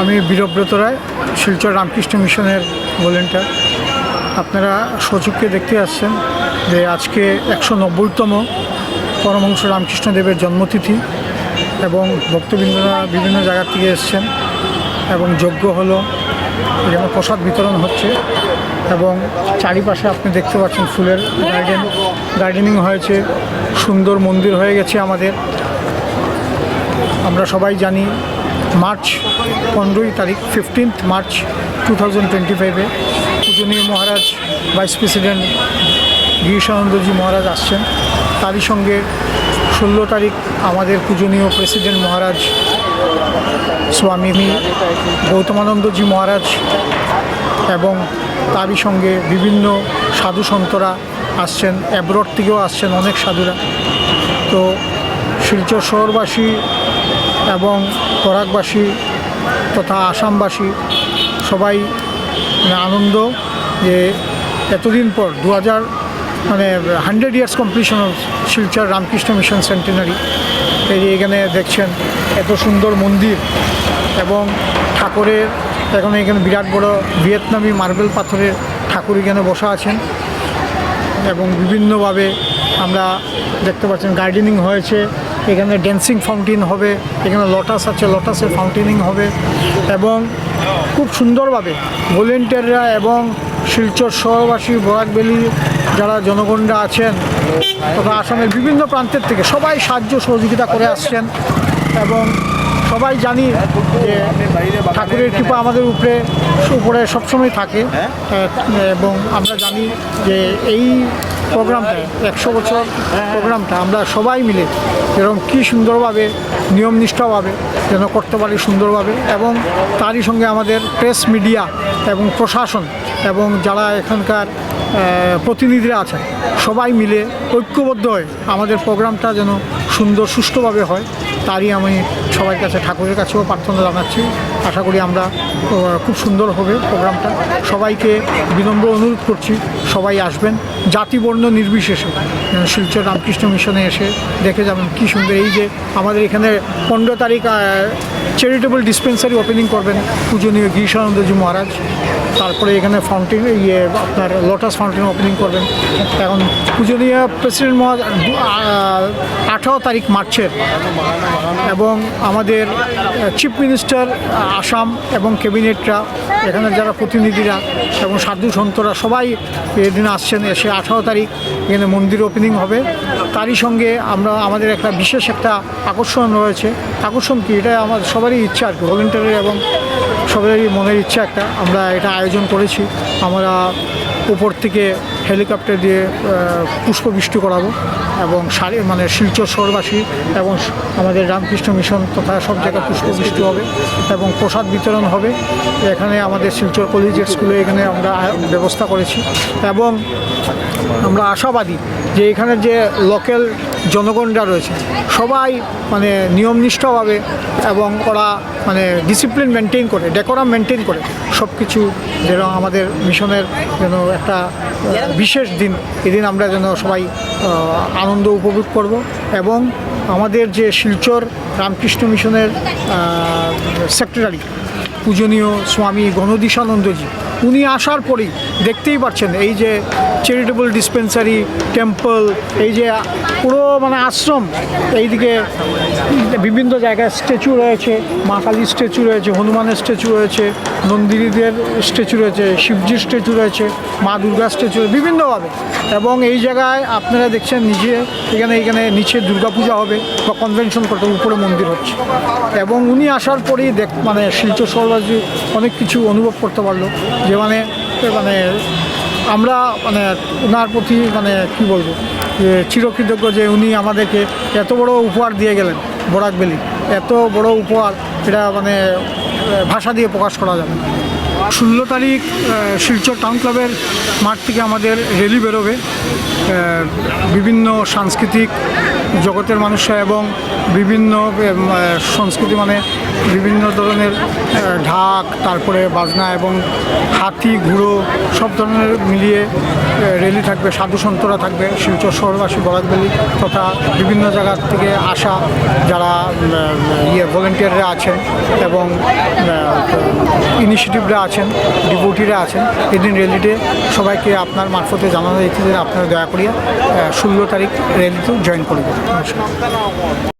আমি বীরব্রত রায়, শিলচর রামকৃষ্ণ মিশনের ভলেন্টিয়ার। আপনারা সচুককে দেখতে আসছেন যে আজকে একশো নব্বইতম পরমহংস রামকৃষ্ণদেবের জন্মতিথি এবং ভক্তবৃন্দরা বিভিন্ন জায়গা থেকে এসছেন এবং যজ্ঞ হলো, এখানে প্রসাদ বিতরণ হচ্ছে এবং চারিপাশে আপনি দেখতে পাচ্ছেন ফুলের গার্ডেন, গার্ডেনিং হয়েছে, সুন্দর মন্দির হয়ে গেছে আমাদের। আমরা সবাই জানি মার্চ পনেরোই তারিখ fifteenth March two thousand twenty ফাইভে পূজনীয় মহারাজ ভাইস প্রেসিডেন্ট গিরিশানন্দজি মহারাজ আসছেন। তারই সঙ্গে ষোলো তারিখ আমাদের পূজনীয় প্রেসিডেন্ট মহারাজ স্বামী গৌতমানন্দজি মহারাজ এবং তারই সঙ্গে বিভিন্ন সাধু সন্তরা আসছেন অ্যাব্রড থেকেও আসছেন অনেক সাধুরা। তো শিলচর শহরবাসী এবং বরাকবাসী তথা আসামবাসী সবাই মানে আনন্দ যে এতদিন পর, দু হাজার মানে hundred years completion of Silchar Ramakrishna mission centenary. এই এখানে দেখছেন, এত সুন্দর মন্দির এবং ঠাকুরের, এখন এখানে বিরাট বড় ভিয়েতনামি মার্বেল পাথরের ঠাকুর এখানে বসা আছেন এবং বিভিন্নভাবে আমরা দেখতে পাচ্ছেন, গার্ডেনিং হয়েছে। এখানে ড্যান্সিং ফাউন্টেন হবে এখানে লটাস আছে লটাসের ফাউন্টেনিং হবে এবং খুব সুন্দরভাবে ভলেন্টিয়াররা এবং শিলচর শহরবাসী বরাকবেলি যারা জনগণরা আছেন তথা আসামের বিভিন্ন প্রান্তের থেকে সবাই সাহায্য সহযোগিতা করে আসছেন এবং সবাই জানি যে ঠাকুরের কৃপা আমাদের উপরে উপরে সবসময় থাকে। এবং আমরা জানি যে এই প্রোগ্রামটা, একশো বছর প্রোগ্রামটা, আমরা সবাই মিলে যেরকম কী সুন্দরভাবে, নিয়মনিষ্ঠাভাবে যেন করতে পারি সুন্দরভাবে এবং তারই সঙ্গে আমাদের প্রেস মিডিয়া এবং প্রশাসন এবং যারা এখানকার প্রতিনিধিরা আছেন সবাই মিলে ঐক্যবদ্ধ হয়ে আমাদের প্রোগ্রামটা যেন সুন্দর সুষ্ঠুভাবে হয়, তারই আমি সবার কাছে, ঠাকুরের কাছেও প্রার্থনা জানাচ্ছি। আশা করি আমরা খুব সুন্দর হবে প্রোগ্রামটা। সবাইকে বিনম্র অনুরোধ করছি, সবাই আসবেন। জাতি বর্ণ নির্বিশেষে শিলচর রামকৃষ্ণ মিশনে এসে দেখে যাবেন কী সুন্দর। এই যে আমাদের এখানে পনেরো তারিখ চ্যারিটেবল ডিসপেন্সারি ওপেনিং করবেন পূজনীয় গিরিশানন্দজি মহারাজ। তারপরে এখানে ফাউন্টেন ইয়ে আপনার লোটাস ফাউন্টেন ওপেনিং করবেন। এখন পূজনীয় প্রেসিডেন্ট মহারাজ আঠারো তারিখ মার্চের। এবং আমাদের চিফ মিনিস্টার আসাম এবং ক্যাবিনেটরা, এখানে যারা প্রতিনিধিরা এবং সাধু সন্তরা সবাই এদিন আসছেন, এসে আঠারো তারিখ এখানে মন্দির ওপেনিং হবে। তারই সঙ্গে আমরা, আমাদের একটা বিশেষ একটা আকর্ষণ রয়েছে। আকর্ষণ কি? এটা আমাদের সবারই ইচ্ছা আর কি ভলেন্টিয়ারের এবং সবারই মনের ইচ্ছা একটা। আমরা এটা আয়োজন করেছি। আমরা উপর থেকে হেলিকপ্টার দিয়ে পুষ্পবৃষ্টি করাবো এবং সারি মানে শিলচর শহরবাসী এবং আমাদের রামকৃষ্ণ মিশন তথা সব জায়গায় পুষ্পবৃষ্টি হবে এবং প্রসাদ বিতরণ হবে। এখানে আমাদের শিলচর কলেজিয়েট স্কুলে এখানে আমরা ব্যবস্থা করেছি এবং আমরা আশাবাদী যে এখানে যে লোকাল জনগণরা রয়েছে। সবাই মানে নিয়মনিষ্ঠভাবে এবং ওরা মানে ডিসিপ্লিন মেনটেন করে ডেকোরাম মেনটেন করে। সব কিছু যেন আমাদের মিশনের যেন একটা বিশেষ দিন, এদিন আমরা যেন সবাই আনন্দ উপভোগ করব এবং আমাদের যে শিলচর রামকৃষ্ণ মিশনের সেক্রেটারি পূজনীয় স্বামী গণদিশানন্দজি, উনি আসার পরেই দেখতেই পাচ্ছেন এই যে চ্যারিটেবল ডিসপেন্সারি টেম্পল এই যে পুরো মানে আশ্রম এইদিকে বিভিন্ন জায়গায় স্ট্যাচু রয়েছে, মা কালীর স্ট্যাচু রয়েছে, হনুমানের স্ট্যাচু রয়েছে, নন্দিনীদের স্ট্যাচু রয়েছে, শিবজির স্ট্যাচু রয়েছে, মা দুর্গা স্ট্যাচু বিভিন্নভাবে। এবং এই জায়গায় আপনারা দেখছেন নিজে, এখানে এখানে নিচে দুর্গাপূজা হবে বা কনভেনশন করতে উপরে মন্দির হচ্ছে। এবং উনি আসার পরেই দেখ মানে শিলচর শহরবাসী অনেক কিছু অনুভব করতে পারল, যে মানে মানে আমরা মানে ওনার প্রতি মানে কি বলব যে চিরকৃতজ্ঞ যে উনি আমাদেরকে এত বড় উপহার দিয়ে গেলেন বরাকবেলি এত বড় উপহার, এটা মানে ভাষা দিয়ে প্রকাশ করা যাবে। ষোলো তারিখ শিলচর টাউন ক্লাবের মাঠ থেকে আমাদের রেলি বেরোবে বিভিন্ন সাংস্কৃতিক জগতের মানুষরা এবং বিভিন্ন সংস্কৃতি মানে বিভিন্ন ধরনের ঢাক, তারপরে বাজনা এবং হাতি, ঘুড়ো, সব ধরনের মিলিয়ে র্যালি থাকবে, সাধু সন্তরা থাকবে, শিলচর শহরবাসী বরাকবেলি তথা বিভিন্ন জায়গা থেকে আসা যারা ইয়ে ভলেন্টিয়াররা আছেন এবং ইনিশিয়েটিভরা আছেন ডিপুটিরা আছেন, এদিন র্যালিতে সবাইকে আপনার মারফতে জানানো যাচ্ছে যে আপনারা দয়া করিয়া ষোলো তারিখ র্যালিতে জয়েন করবেন Başkan'dan ağır.